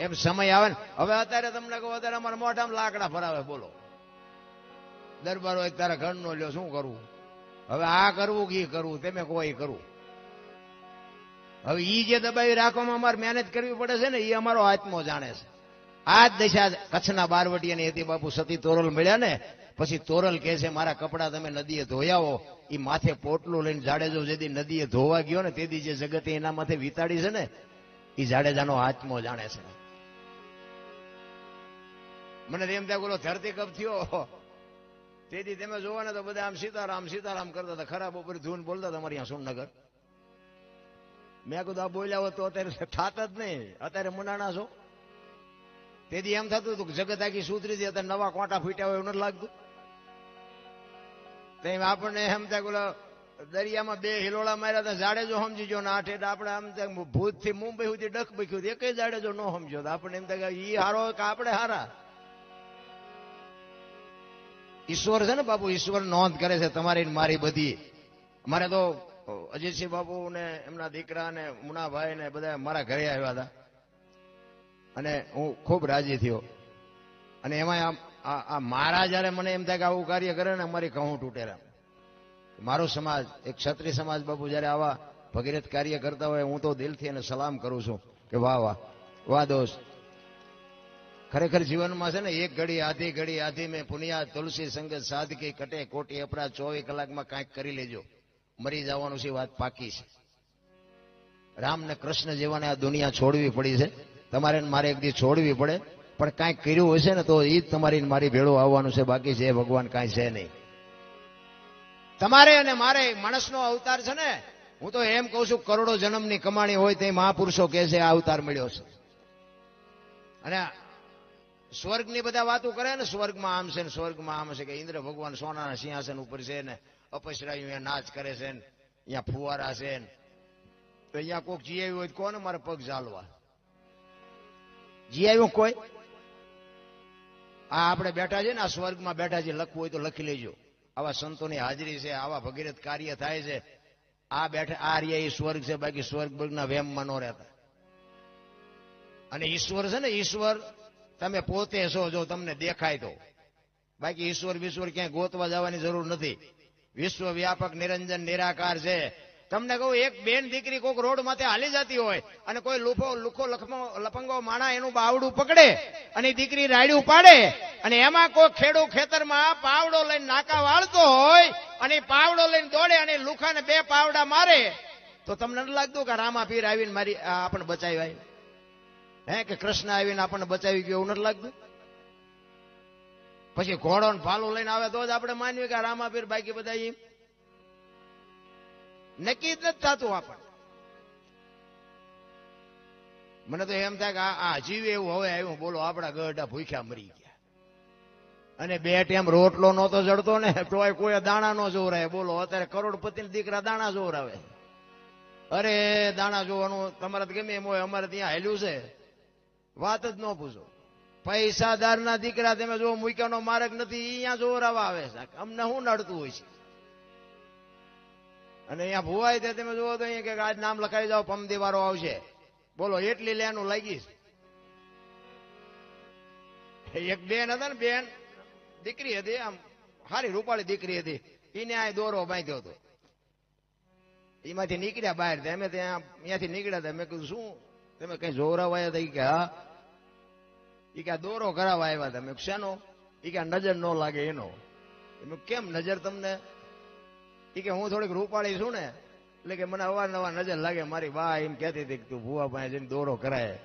એમ સમય આવે ને. હવે અત્યારે તમને કહું, અત્યારે અમારા મોઢામાં લાકડા ભરાવે બોલો. દરબારો એક તારા ઘરનો લ્યો, શું કરવું હવે આ કરવું કે કરવું? તમે કહો એ કરવું હવે ઈ જે દબાવી રાખવામાં અમારે મહેનત કરવી પડે છે ને એ અમારો આત્મો જાણે છે. આ જ દશા કચ્છના બારવટી અને એથી બાપુ સતી તોરલ મળ્યા ને, પછી તોરલ કહે છે, મારા કપડા તમે નદીએ ધોયાવો. એ માથે પોટલું લઈને જાડેજો જેથી નદીએ ધોવા ગયો ને તેથી જે જગતે એના માથે વિતાડી છે ને એ જાડેજાનો આત્મો જાણે છે. મને એમ થાય બોલો ધરતી કપ થયો. તેથી તમે જોવો ને તો બધા આમ સીતારામ સીતારામ કરતા હતા. ખરાબ ઉપર ધૂન બોલતા હતા અમારી અહીંયા સોમનગર. મેં કીધું, આ બોલ્યા હોત તો અત્યારે થાત જ નહીં. અત્યારે મુનાણા છો. તેથી એમ થતું હતું કે જગત આખી સુધરી હતી અત્યારે નવા કોટા ફૂટ્યા હોય એવું નથી લાગતું. તો આપણને એમ થાય બોલો દરિયામાં બે હિલોળા માર્યા હતા સમજી સમજીજો ને આઠે આપણે આમ ભૂતથી મુંબઈ સુધી ડખ બખ્યું એક જાડેજો ન સમજો તો આપણને એમ થાય કે એ હારો કે આપણે હારા. ઈશ્વર છે ને બાપુ, ઈશ્વર નોંધ કરે છે તમારી મારી બધી. મારે તો અજયસિંહ બાપુ ને એમના દીકરા ને મુનાભાઈ ને બધા મારા ઘરે આવ્યા હતા. અને હું ખૂબ રાજી થયો. અને એમાં આ મારા જયારે મને એમ થાય કે આવું કાર્ય કરે ને અમારી કહું તૂટેરા મારો સમાજ, એક ક્ષત્રિય સમાજ બાપુ જયારે આવા ભગીરથ કાર્ય કરતા હોય, હું તો દિલથી એને સલામ કરું છું કે વાહ વાહ. વાહ દોસ્ત. ખરેખર જીવનમાં છે ને, એક ઘડી, આધી ઘડી, આધી મેં પુનિયા, તુલસી, સંગત સાધકી કટે, કોટી અપરાધ ચોવીસ કલાકમાં કાંઈક કરી લેજો. મરી જવાનું છે વાત પાકી છે. રામ ને કૃષ્ણ જેવાને આ દુનિયા છોડવી પડી છે. તમારે મારે એક દી છોડવી પડે. પણ કાંઈક કર્યું હશે ને, તો એ જ તમારી મારી ભેળું આવવાનું છે. બાકી છે ભગવાન કાંઈ છે નહીં. તમારે અને મારે માણસનો અવતાર છે ને, હું તો એમ કહું છું, કરોડો જન્મની કમાણી હોય તે મહાપુરુષો કહે છે, આ અવતાર મળ્યો છે. અને સ્વર્ગની બધા વાતો કરે ને, સ્વર્ગમાં આમ છે ને, સ્વર્ગમાં આમ છે કે ઇન્દ્ર ભગવાન સોનાના સિંહાસન ઉપર છે ને અપસરાયું અહીંયા નાચ કરે છે ને, અહીંયા ફુવારા છે ને. અહીંયા કોક જી આવ્યું હોય કોને મારે પગ ઝાલવા? જી આવ્યું કોઈ? આ આપણે બેઠા છે ને, આ સ્વર્ગમાં બેઠા છે, લખવું હોય તો લખી લેજો. આવા સંતોની હાજરી છે, આવા ભગીરથ કાર્ય થાય છે. આ બેઠા, આ રહ્યા, એ સ્વર્ગ છે, બાકી સ્વર્ગ ના વેમમાં ન રહેતા. અને ઈશ્વર છે ને, ઈશ્વર તમે પોતે છો જો તમને દેખાય તો. બાકી ઈશ્વર વિશ્વર ક્યાંય ગોતવા જવાની જરૂર નથી. વિશ્વ વ્યાપક નિરંજન નિરાકાર છે. તમને કહું, એક બેન દીકરી કોઈક રોડ માથે હાલી જતી હોય અને કોઈ લુફો, લુખો લખમો, લપંગો માણા એનું બાવડું પકડે અને દીકરી રાયડું પાડે અને એમાં કોઈ ખેડૂ ખેતરમાં પાવડો લઈને નાકા વાળતો હોય અને પાવડો લઈને દોડે અને લુખાને બે પાવડા મારે, તો તમને લાગતું કે રામા પીર આવીને મારી આપણને બચાવ્યા હે કે કૃષ્ણ આવીને આપણને બચાવી ગયો એવું નથી લાગતું? પછી ઘોડો ને ભાલો લઈને આવે તો જ આપણે માનવી કે રામાપીર બાકી બધા એમ. નક્કી જ નથી થતું આપણને. મને તો એમ થાય કે આ જીવે એવું હવે આવ્યું. બોલો, આપણા ગઢા ભૂખ્યા મરી ગયા. અને બે ટેમ રોટલો નહોતો જડતો ને, તોય કોઈ દાણા નો જોવરાય. બોલો, અત્યારે કરોડપતિ દીકરા દાણા જોવરાવે. અરે, દાણા જોવાનું તમારે ગમે એમ હોય, અમારે ત્યાં હેલ્યું છે. વાત જ ન પૂછો. પૈસાદારના દીકરા તમે જો મૂક્યાનો માર્ગ નથી અહીંયા જોરાવા આવે અમને શું નડતું હોય છે? અને અહીંયા ભુવાય તે તમે જુઓ તો અહીંયા કે આજ નામ લખાવી જાઓ પમદી વાળો આવશે. બોલો, એટલી લેનું લાગીશ એક બેન હતા ને, બેન, દીકરી હતી, આમ સારી રૂપાળી દીકરી હતી. એને આ દોરો બાંધ્યો હતો. એમાંથી નીકળ્યા બહાર અમે ત્યાં અહીંયાથી નીકળ્યા હતા. મેં કીધું, શું? તમે કઈ જોરાવાયા હતા કે હા ઈ કે દોરો કરાવવા આવ્યા તમે શેનો? ઈ કે નજર ન લાગે એનો. મેં કેમ નજર તમને? એ કે, હું થોડીક રૂપાળી છું ને. એટલે કે મને અવારનવાર નજર લાગે, મારી બા એમ કહેતી હતી કે તું ભુવા પાસે જઈને દોરો કરાય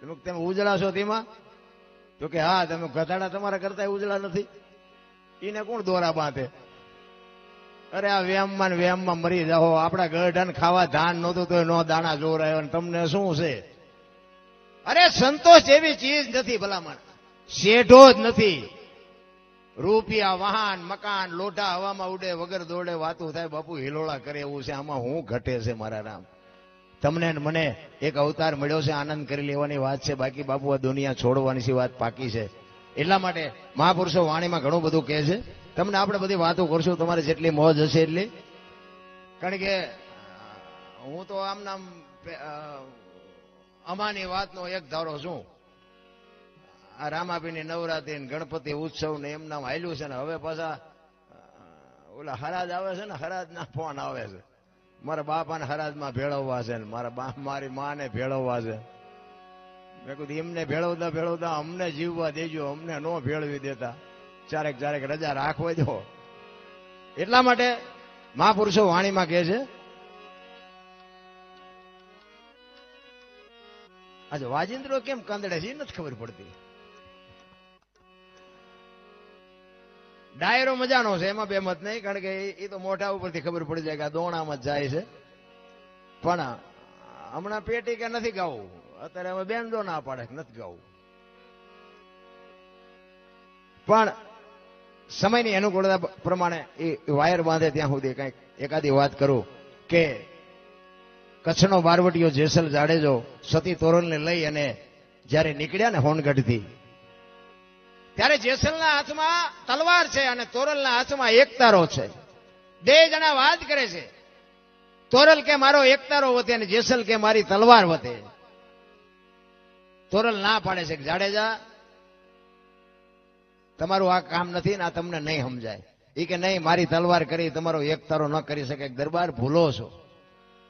તો તમે ઉજળા છો તેમાં? તો કે, હા, તમે ગધાડા તમારા કરતા ઉજળા નથી. એને કોણ દોરા બાંધે? અરે, આ વ્યામમાં વ્યામમાં મરી જાઓ. આપણા ગઢાને ખાવા ધાન નહોતું તો નો દાણા જો રહ્યો તમને શું છે? અરે સંતોષ એવી ચીજ નથી ભલામણ. શેઢો જ નથી. રૂપિયા, વાહન, મકાન, લોઢા હવામાં ઉડે, વગર દોડે, વાતું થાય, બાપુ હિલોળા કરે એવું છે, આમાં હું ઘટે છે મારા રામ. તમને મને એક અવતાર મળ્યો છે, આનંદ કરી લેવાની વાત છે, બાકી બાપુ આ દુનિયા છોડવાની છે વાત પાકી છે. એટલા માટે મહાપુરુષો વાણીમાં ઘણું બધું કહે છે. તમને આપણે બધી વાતો કરશું, તમારે જેટલી મોજ હશે એટલી. કારણ કે, હું તો આમ નામ અમાની વાતનો એક ધારો શું? આ રામાપીની નવરાત્રી ને ગણપતિ ઉત્સવ ને એમ હાલ્યું છે ને હવે પાછા ઓલા હરાજ આવે છે ને હરાજ ના ફોન આવે છે. મારા બાપાને હરાજમાં ભેળવવા છે ને, મારા બા, મારી માને ભેળવવા છે. મેં કીધું, એમને ભેળવતા ભેળવતા અમને જીવવા દેજો, અમને ન ભેળવી દેતા. ચારેક ચારેક રજા રાખવા દો. એટલા માટે મહાપુરુષો વાણીમાં કહે છે આજે વાજિંદ્રો કેમ કંદડે છે એ નથી ખબર પડતી. ડાયરો મજાનો છે, એમાં બે મત નહીં, કારણ કે એ- તો મોઢા ઉપરથી ખબર પડી જાય કે આ દોણામાં જાય છે. પણ હમણાં પેટી કે નથી ગાવું. અત્યારે હવે બેન્ડો ના પાડે નથી ગાવું. પણ સમયની અનુકૂળતા પ્રમાણે એ વાયર બાંધે ત્યાં સુધી કંઈક એકાદી વાત કરું કે કચ્છનો બારવટીયો જેસલ જાડેજો સતી તોરણને લઈ અને જ્યારે નીકળ્યા ને હોનગઢથી, ત્યારે જેસલના હાથમાં તલવાર છે અને તોરલના હાથમાં એકતારો છે. બે જણા વાત કરે છે, તોરલ કે મારો એકતારો વધે અને જેસલ કે મારી તલવાર વધે. તોરલ ના પાડે છે જાડેજા, તમારું આ કામ નથી ને આ તમને નહીં સમજાય. એ કે, નહીં, મારી તલવાર કરી, તમારો એકતારો ન કરી શકે. દરબાર ભૂલો છો.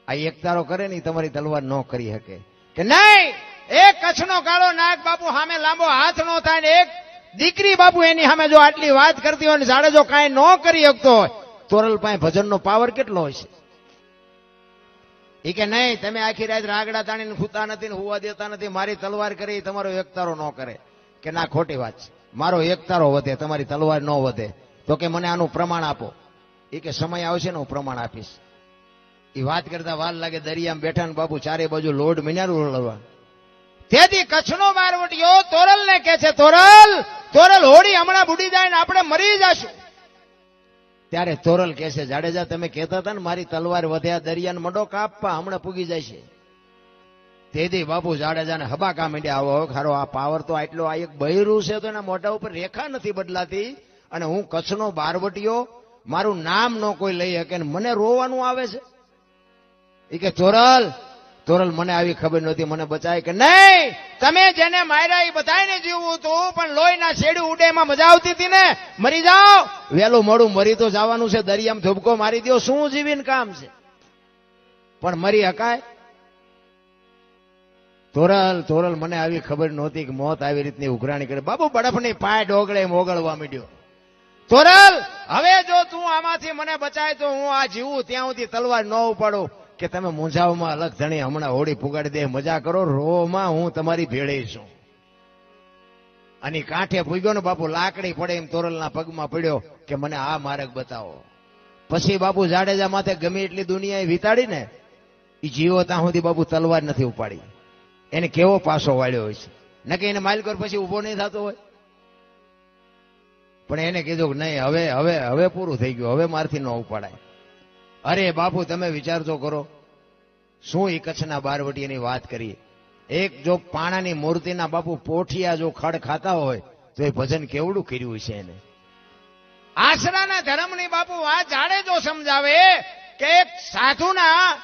આ એકતારો કરે ને તમારી તલવાર ન કરી શકે. કે નહીં, એક કચ્છનો કાળો નાગ બાપુ સામે લાંબો હાથ નો થાય ને એક દીકરી બાપુ એની સામે જો આટલી વાત કરતી હોય ને જાડેજો કાંઈ ન કરી શકતો હોય, તોરલ પાસે ભજનનો પાવર કેટલો હોય છે એ કે નહીં, તમે આખી રાત રાગડા તાણીને ખૂતા નથી ને હોવા દેતા નથી, મારી તલવાર કરી તમારો એકતારો ન કરે. કે ના, ખોટી વાત છે. મારો એકતારો વધે, તમારી તલવાર ન વધે. તો કે મને આનું પ્રમાણ આપો. એ કે સમય આવશે ને હું પ્રમાણ આપીશ. એ વાત કરતા વાર લાગે દરિયામાં બેઠા ને બાપુ ચારે બાજુ લોડ મિનારું લડવા તેથી કચ્છનો બારવટીયો તોરલ ને કે છે, તોરલ તોરલ હોડી હમણાં બુડી જાય ને આપણે મરી જશું. ત્યારે તોરલ કે છે, જાડેજા, તમે કહેતા હતા ને મારી તલવાર વધ્યા, દરિયાને મડો કાપવા હમણાં પૂગી છે. તેથી બાપુ જાડેજાને હબાકા માંડ્યા આવો ખારો, આ પાવર તો આટલો આ એક બહેરું છે તો એના મોઢા ઉપર રેખા નથી બદલાતી અને હું કચ્છનો બારવટીયો, મારું નામ નો કોઈ લઈ શકે ને મને રોવાનું આવે છે. કે ચોરલ તોરલ મને આવી ખબર નહોતી, મને બચાય કે નહીં? તમે જેને માર્યા એ બધાને જીવવું હતું, પણ લોહીના શેડું ઉડે એમાં મજા આવતી હતી ને? મરી જાઓ. વહેલું મોડું મરી તો જવાનું છે, દરિયામાં ધબકો મારી દો શું જીવીને કામ છે? પણ મરી હકાય? તોરલ તોરલ મને આવી ખબર નહોતી કે મોત આવી રીતની ઉઘરાણી કરે. બાબુ બડફની પાય ડોગળે એમ ઓગળવા માંડ્યો. તોરલ હવે જો તું આમાંથી મને બચાય તો હું આ જીવું, ત્યાં સુધી તલવાર ન ઉપાડું. કે તમે મૂંઝાવમાં અલગ ધણી હમણાં હોળી પુગાડી દે, મજા કરો, રોમાં હું તમારી ભેળે છું. અને કાંઠે પૂગ્યો ને બાપુ, લાકડી પડે એમ તોરલના પગમાં પડ્યો કે મને આ માર્ગ બતાવો. પછી બાપુ જાડેજા માથે ગમે એટલી દુનિયાએ વિતાડી ને એ જીવો ત્યાં સુધી બાપુ તલવાર નથી ઉપાડી. એને કેવો પાસો વાળ્યો હોય છે. નકે એને માઇલકોર પછી ઊભો નહીં થતો હોય. પણ એને કીધું કે નહીં, હવે હવે હવે પૂરું થઈ ગયું, હવે મારથી ન ઉપાડાય. અરે બાપુ, તમે વિચાર તો કરો. શું એ કચ્છના બારવટીની વાત કરીએ? એક જો પાણાની મૂર્તિના બાપુ પોઠિયા જો ખડ ખાતા હોય, તો એ ભજન કેવડું કર્યું છે એને? આશરાના ધર્મની બાપુ આ જાડે જો સમજાવે કે એક સાધુના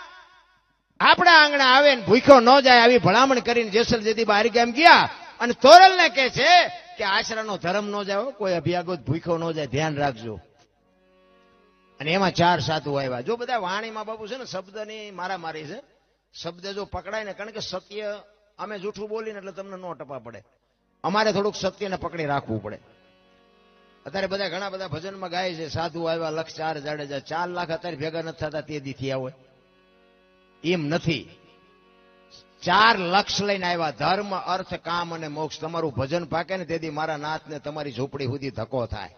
આપણા આંગણા આવે ને ભૂખ્યો ન જાય આવી ભલામણ કરીને જેસલ જેથી બહાર ગામ ગયા અને તોરલને કે છે કે આશરાનો ધર્મ ન જાય કોઈ અભિયાગત ભૂખ્યો ન જાય. ધ્યાન રાખજો. અને એમાં ચાર સાધુ આવ્યા. જો બધા વાણીમાં બાબુ છે ને, શબ્દની મારામારી છે. શબ્દ જો પકડાય ને, કારણ કે સત્ય, અમે જૂઠું બોલીને એટલે તમને નો ટપા પડે. અમારે થોડુંક સત્યને પકડી રાખવું પડે. અત્યારે બધા ઘણા બધા ભજનમાં ગાય છે, સાધુ આવ્યા લક્ષ ચાર જાડેજા, ચાર લાખ અત્યારે ભેગા નથી થતા, તે દી થયા હોય. એમ નથી. ચાર લક્ષ લઈને આવ્યા, ધર્મ, અર્થ, કામ અને મોક્ષ. તમારું ભજન પાકે ને, તેથી મારા નાથને તમારી ઝૂંપડી સુધી ધક્કો થાય.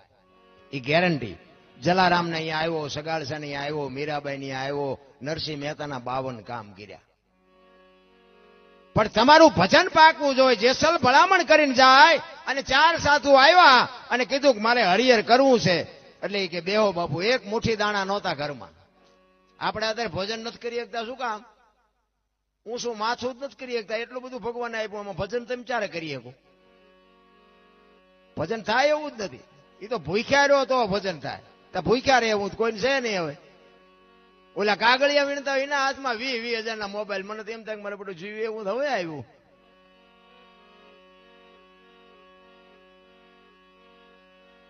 એ ગેરંટી જલારામ ને અહીંયા આવ્યો સગાડસા ને અહીંયા આવ્યો, મીરાબાઈ ને અહીંયા આવ્યો, નરસિંહ મહેતાના બાવન કામ કર્યા. પણ તમારું ભજન પાકવું જોઈએ જેસલ ભલામણ કરીને જાય અને ચાર સાધુ આવ્યા અને કીધું કે મારે હરિહર કરવું છે. એટલે કે, બેહો બાપુ, એક મુઠ્ઠી દાણા નહોતા ઘરમાં. આપણે અત્યારે ભજન નથી કરી શકતા, શું કામ? હું શું માથું જ નથી કરી શકતા? એટલું બધું ભગવાન આપ્યું એમાં ભજન તમે ચારે કરી શકો? ભજન થાય એવું જ નથી. એ તો ભૂખ્યા રહ્યો તો ભજન થાય. તો ભૂખ્યા રહેવું કોઈને છે નહીં હવે. ઓલા કાગળિયા વીણતા હોય હાથમાં વી વી હજાર ના મોબાઈલ. મને તો એમ થાય મારે બધું જીવે એવું હવે આવ્યું.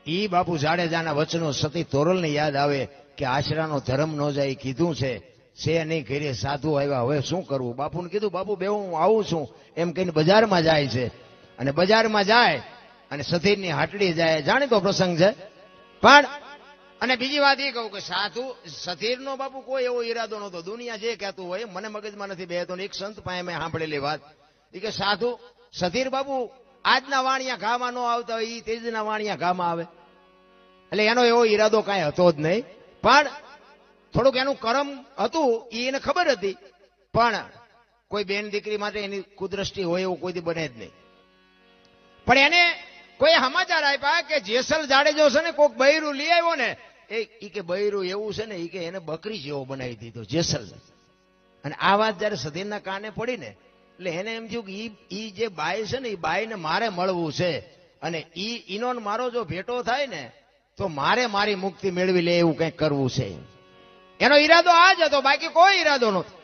ઈ બાપુ જાડેજાના વચનો સતી તોરલને યાદ આવે કે આશરાનો ધર્મ ન જાય કીધું છે. છે નહીં ઘરે સાધુ આવ્યા, હવે શું કરવું? બાપુને કીધું, બાપુ બે, હું આવું છું. એમ કહીને બજારમાં જાય છે. અને બજારમાં જાય અને સતીરની હાટડી જાય. જાણીતો પ્રસંગ છે. પણ અને બીજી વાત એ કહું કે સાધુ સતીરનો બાપુ કોઈ એવો ઈરાદો નહોતો. દુનિયા જે કહેતું હોય મને મગજમાં નથી બેહતો એક સંત પાસે મેં સાંભળેલી વાત. એ કે સાધુ, સધીર બાપુ આજના વાણિયા ઘામાં ન આવતા હોય એ તેજના વાણિયા ઘામાં આવે. એટલે એનો એવો ઈરાદો કાંઈ હતો જ નહીં. પણ થોડુંક એનું કરમ હતું એ એને ખબર હતી. પણ કોઈ બેન દીકરી માટે એની કુદ્રષ્ટિ હોય એવું કોઈથી બને જ નહીં. પણ એને કોઈ સમાચાર આપ્યા કે જેસલ જાડેજો છે ને કોઈક બૈરું લઈ આવ્યો ને એ કે બૈરું એવું છે ને ઈ કે એને બકરી જેવો બનાવી દીધો, જેસલ. અને આ વાત જયારે સધીરના કાને પડી ને, એટલે એને એમ થયું કે ઈ જે બાઈ છે ને એ બાઈને મારે મળવું છે. અને ઈ ઈનો મારો જો ભેટો થાય ને, તો મારે મારી મુક્તિ મેળવી લે એવું કંઈક કરવું છે. એનો ઈરાદો આ જ હતો, બાકી કોઈ ઈરાદો નહોતો.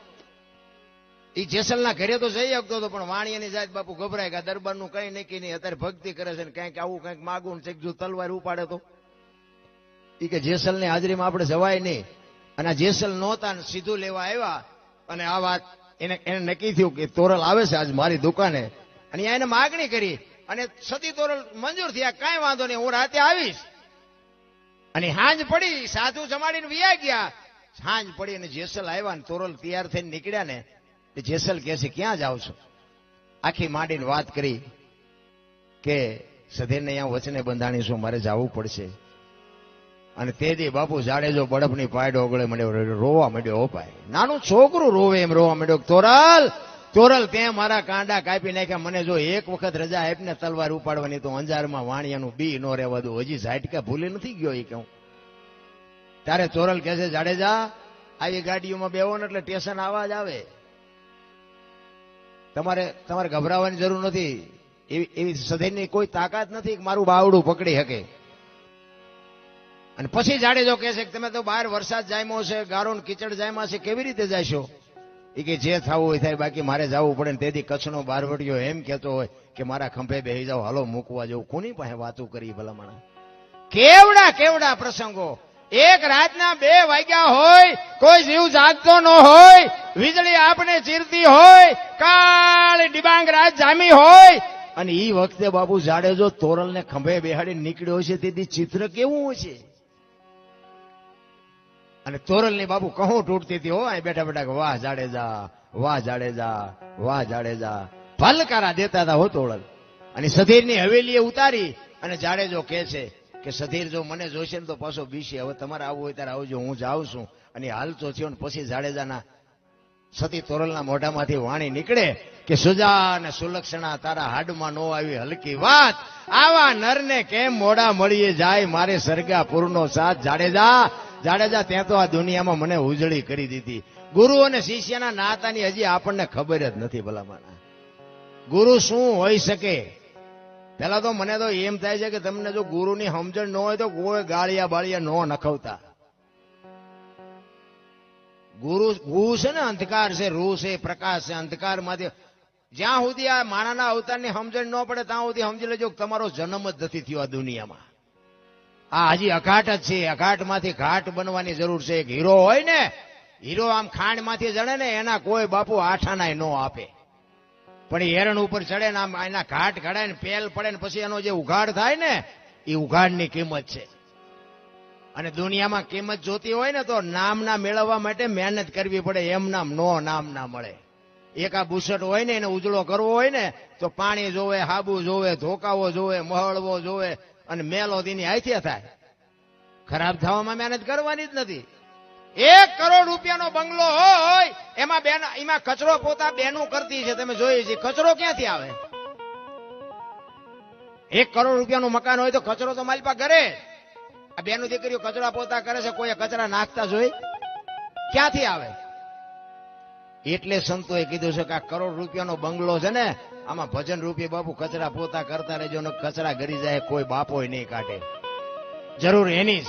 ઈ જેસલના ઘરે તો જઈ શકતો હતો, પણ વાણિયાની જાત બાપુ ગભરાય કે દરબારનું કઈ નક્કી નહીં, અત્યારે ભક્તિ કરે છે ને કંઈક આવું કંઈક માગું ને જો તલવાર ઉપાડે તો. ઈ કે જેસલની હાજરીમાં આપણે જવાય નહીં. અને આ જેસલ નહોતા સીધું લેવા આવ્યા. અને આ વાત એને એને નક્કી થયું કે તોરલ આવે છે આજ મારી દુકાને. અને એને માગણી કરી. અને સતી તોરલ મંજૂર થયા, કાંઈ વાંધો નહીં, હું રાતે આવીશ. અને હાંજ પડી, સાધુ જમાડીને વિયા ગયા. હાંજ પડી અને જેસલ આવ્યા ને તોરલ તૈયાર થઈને નીકળ્યા ને તે જેસલ કહે છે, ક્યાં જાવ છો? આખી માંડીને વાત કરી કે સધીરને અહીંયા વચને બંધાણીશું, મારે જવું પડશે. અને તે દી બાપુ જાડેજો બળફની પાયડ ઓગળે મળ્યો રોવા મળ્યો ઓપાય નાનું છોકરું રોવે એમ રોવા માંડ્યો. તોરલ તોરલ તે મારા કાંડા કાપી નાખ્યા. મને જો એક વખત રજા આપને તલવાર ઉપાડવાની તો અંજારમાં વાણિયાનું બી નો રહેવા દઉં હજી ઝાટકા ભૂલી નથી ગયો એ કહું. ત્યારે તોરલ કહે છે જાડેજા આવી ગાડીઓમાં બેવો ને એટલે સ્ટેશન જ આવે. તમારે તમારે ગભરાવાની જરૂર નથી. એવી એવી સધીરની કોઈ તાકાત નથી કે મારું બાવડું પકડી શકે. અને પછી જાડેજો કહે છે કે તમે તો બહાર વરસાદ જામ્યો છે, ગારો કીચડ જામ્યા છે, કેવી રીતે જાશો? એ કે જે થવું હોય થાય, બાકી મારે જવું પડે ને તેથી કચ્છનો બારવટીયો એમ કહેતો હોય કે મારા ખંભે બેહી જાઓ, હાલો મૂકવા જવું કોની પાસે વાતો કરી ભલામણા? કેવડા કેવડા પ્રસંગો. એક રાતના બે વાગ્યા હોય, કોઈ જીવ જાગતો ન હોય, વીજળી આપણે ચીરતી હોય, કાળ ડિબાંગ રાત જામી હોય. અને એ વખતે બાબુ જાડેજો તોરલને ખંભે બેહાડી નીકળ્યો છે, તેથી ચિત્ર કેવું હોય છે? અને તોરલની બાબુ કહું તૂટતી હતી હો, અહીં બેઠા બેઠા વાહ જાડેજા વાહ જાડેજા વાહ જાડેજા. ભલકારા દેતા હતા હો તોરલ. અને સધીરની હવેલીએ ઉતારી અને જાડેજો કે છે કે સધીર જો મને જોઈશે ને તો પાછો બીશે. હવે તમારે આવવું હોય ત્યારે આવજો, હું જાઉં છું. અને હાલતો થયો ને પછી જાડેજાના સતી તોરલના મોઢામાંથી વાણી નીકળે. કે સુજા અને સુલક્ષણા, તારા હાડમાં નો આવી હલકી વાત. આવા નરને કેમ મોડા મળીએ જાય? મારે સરગાપુરનો સાથ જાડેજા. જાડેજા, ત્યાં તો આ દુનિયામાં મને ઉજળી કરી દીધી. ગુરુ અને શિષ્યના નાતાની હજી આપણને ખબર જ નથી ભલામાના ગુરુ શું હોઈ શકે? પેલા તો મને તો એમ થાય છે કે તમને જો ગુરુની સમજણ ન હોય તો કોઈ ગાળિયા બાળિયા નો નખવતા. ગુરુ ગુ છે ને અંધકાર છે રૂ છે, પ્રકાશ છે, અંધકારમાંથી જ્યાં સુધી આ માણાના અવતારની સમજણ ન પડે, ત્યાં સુધી સમજી લેજો તમારો જન્મ જ નથી થયો આ દુનિયામાં. આ હજી અઘાટ જ છે. અઘાટમાંથી ઘાટ બનવાની જરૂર છે. એક હીરો હોય ને, હીરો આમ ખાંડમાંથી જડે ને, એના કોઈ બાપુ આઠાના ન આપે. પણ હેરણ ઉપર ચડે ને, આમ એના ઘાટ ઘડાય ને, પેલ પડે ને, પછી એનો જે ઉઘાડ થાય ને, એ ઉઘાડની કિંમત છે. અને દુનિયામાં કિંમત જોતી હોય ને, તો નામના મેળવવા માટે મહેનત કરવી પડે. એમ નામ, નો નામ ના મળે. એક આ બુસટ હોય ને, એને ઉજળો કરવો હોય ને, તો પાણી જોવે, હાબુ જોવે, ધોકાવો જોવે, મહળવો જોવે, અને મેલો તેની હાથે થાય. ખરાબ થવામાં મહેનત કરવાની જ નથી. એક કરોડ રૂપિયાનો બંગલો હોય, એમાં બેન, એમાં કચરો પોતા બેનું કરતી છે, તમે જોઈએ છે, કચરો ક્યાંથી આવે? એક કરોડ રૂપિયાનું મકાન હોય તો કચરો તો મારી પાસે કરે. આ બેનું દીકરીઓ કચરા પોતા કરે છે કોઈ કચરા નાખતા જોઈ? ક્યાંથી આવે? એટલે સંતોએ કીધું છે કે આ કરોડ રૂપિયાનો બંગલો છે ને, આમાં ભજન રૂપિયા બાપુ કચરા પોતા કરતા રહેજો કચરા ગરી જાય, કોઈ બાપોય નહીં કાઢે. જરૂર એની જ.